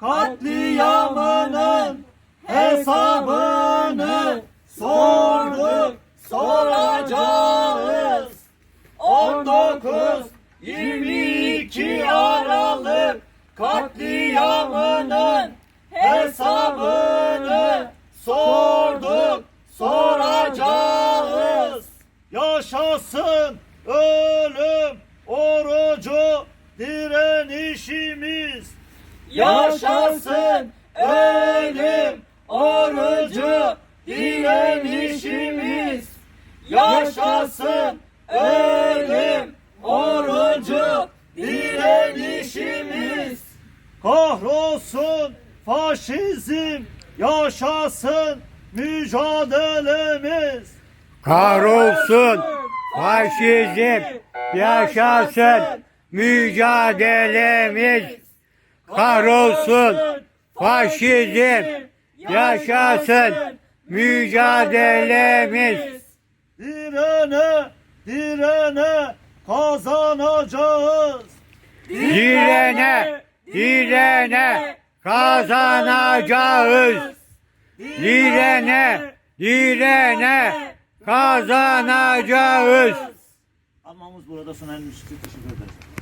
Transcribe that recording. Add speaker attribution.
Speaker 1: katliamının hesabını sorduk soracağız. 19 22 Aralık katliamının hesabını sorduk soracağız. Yaşasın ölüm orucu direnişimiz. Yaşasın ölüm orucu direnişimiz. Yaşasın ölüm orucu direnişimiz. Kahrolsun faşizm, yaşasın mücadelemiz.
Speaker 2: Kahrolsun faşizm, yaşasın mücadelemiz. Kahrolsun faşizm, yaşasın mücadelemiz.
Speaker 1: Direne, direne kazanacağız.
Speaker 2: Direne, direne kazanacağız. Direne, direne kazanacağız.
Speaker 1: Almamız burada sona ermiştir. Teşekkür ederiz.